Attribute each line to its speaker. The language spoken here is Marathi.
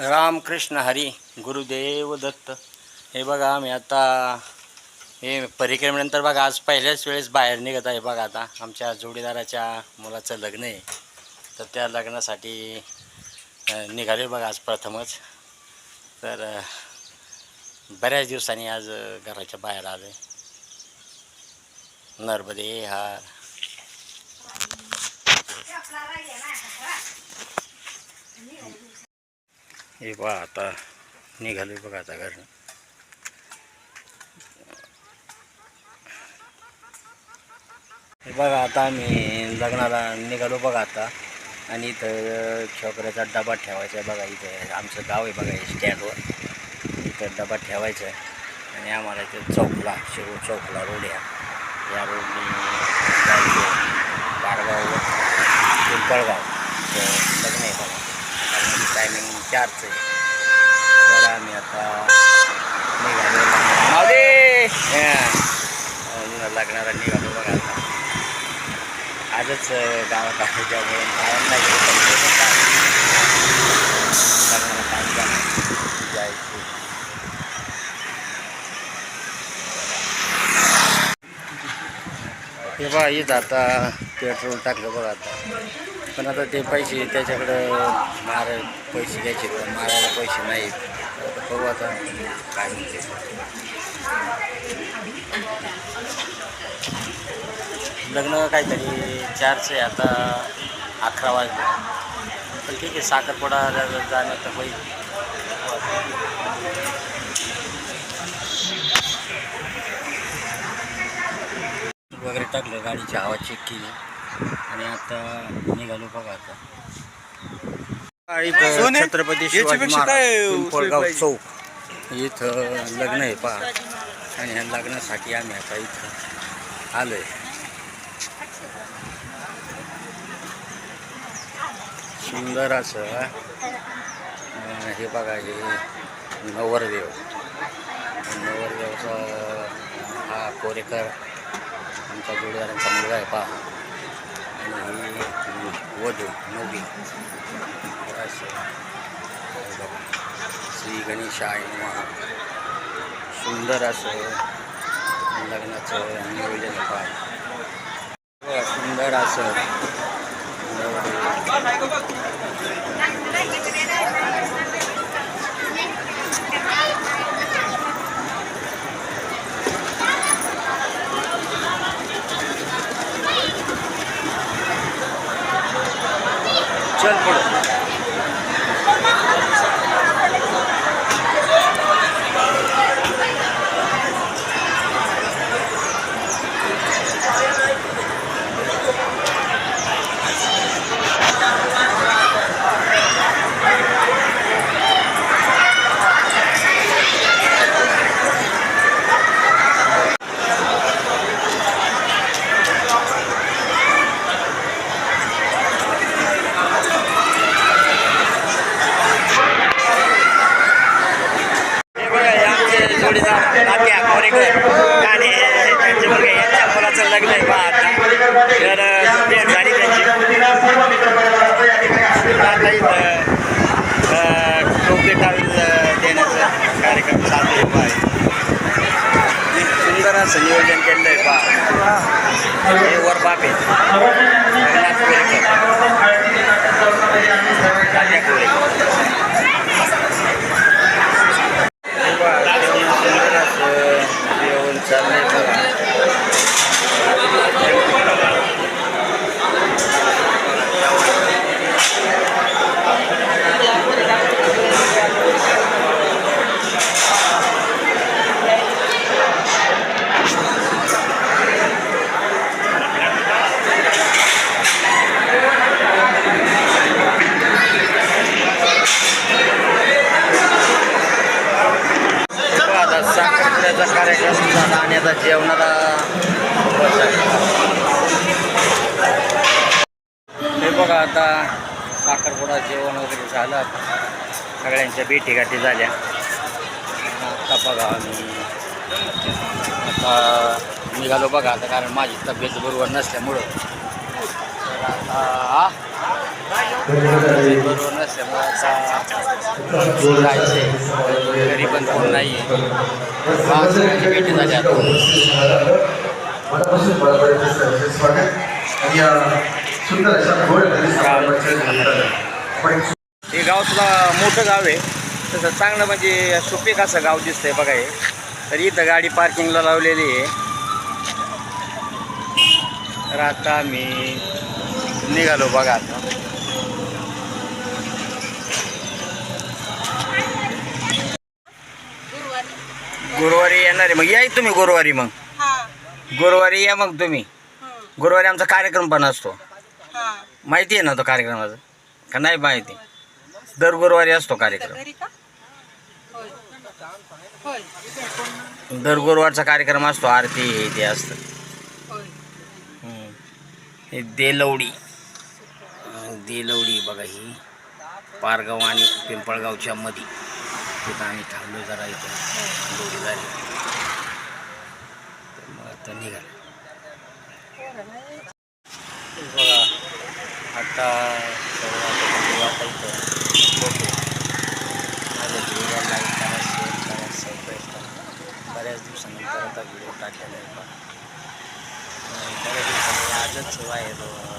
Speaker 1: रामकृष्ण हरी गुरुदेव दत्त. हे बघा आम्ही आता हे परिक्रमेनंतर बघा आज पहिल्याच वेळेस बाहेर निघत आहे बघा आता. आमच्या जोडीदाराच्या मुलाचं लग्न आहे. तर त्या लग्नासाठी निघाले बघा आज प्रथमच. तर बऱ्याच दिवसांनी आज घराच्या बाहेर आले नर्मदे हार. हे बघा आता निघाले बघा आता घरनं. हे बघा आता आम्ही लग्नाला निघालो बघा आता. आणि इथं छोकऱ्याचा डबा ठेवायचा आहे बघा इथं आमचं गाव आहे बघा स्टँडवर. इथं डबा ठेवायचा आहे. आणि आम्हाला इथं चौकला शिरू चौकला रोड या या रोडनी बारगाव पिंपळगाव. लग्न आहे बघा. लग्नाची टायमिंग चारचं आहे. तर आम्ही आता निघालो. लग्नाला निघालो बघा आता. आजच गावात आहे काम झालं. जायचं. हे बघा इथं आता पेट्रोल टाकलं बघा आता. पण आता ते पैसे त्याच्याकडं मार पैसे घ्यायचे पण मारायला पैसे नाहीत. बघू आता काय म्हणते लग्न काहीतरी चारचे आता अकरा वाजले. पण ठीक आहे साखरपुडा जाणं तर पाहिजे वगैरे टाकलं गाडीची हवा चेक केली. आणि आता निघालो बघा आता. इथं छत्रपती शिवाजी महाराज? चौक. इथं लग्न आहे पहा. आणि ह्या लग्नासाठी आम्ही आता इथं आलो आहे सुंदर असं हे. बघा हे नवरदेव. नवरदेवचा हा कोरेकर आमच्या जोडीदारांचा मुलगा आहे पहा. आणि ही वधू नवरी तर असं हे बघा. श्री गणेशाय नमः सुंदर असं செயல்படும் जोडीदार तात्या कोरेकर आणि त्यांचे मुलगा यांच्या मुलाचं लग्न आहे. पहा आता. तर भेट झाली त्यांची? आता टावी देण्याचा कार्यक्रम चालू आहे. पहा. सुंदर असं नियोजन केलं आहे पहा. हे वर बाप आहे रघुनाथ कोरेकर तात्या कोरेकर सुंदर असं जेवण चाललंय बघा बघा आता साखरपुड्याचा कार्यक्रम झाला आणि आता जेवणाला हे बघा आता साखरपुडा जेवण वगैरे झालं. सगळ्यांच्या सगळ्यांच्या भेटीगाठी झाल्या. आता बघा आम्ही. आता निघालो बघा आता कारण माझी तब्येत बरोबर नसल्यामुळं. तर आता घरी पण कोण नाही आहे भेटी हे गाव तुला मोठं गाव आहे तसं चांगलं म्हणजे सुपीक असं गाव दिसतंय. बघा हे तर इथं गाडी पार्किंगला लावलेली आहे. तर आता आम्ही निघालो बघा. आता
Speaker 2: गुरुवारी
Speaker 1: येणार आहे. मग या तुम्ही गुरुवारी मग.
Speaker 2: हा.
Speaker 1: गुरुवारी या मग तुम्ही. गुरुवारी आमचा कार्यक्रम पण असतो.
Speaker 2: हा.
Speaker 1: माहिती आहे ना तो कार्यक्रमाचा? का नाही माहिती? दर गुरुवारी असतो कार्यक्रम. दर गुरुवारचा कार्यक्रम असतो. आरती हे ते असतं. हे देलवडी. देलवडी बघा ही. पारगाव आणि पिंपळगावच्या मध्ये तिथं आम्ही थांबलो जरा इथं. थोडी झाली तर मग आता निघालो. बघा आता म्हणजे आता इथं फोटो माझ्या व्हिडिओला लाईक करा शेअर करा सबस्क्राईब करा. बऱ्याच दिवसानंतर आता व्हिडिओ टाकलेला आहे बघा. बऱ्याच दिवसांनी आजच बाहेर अं,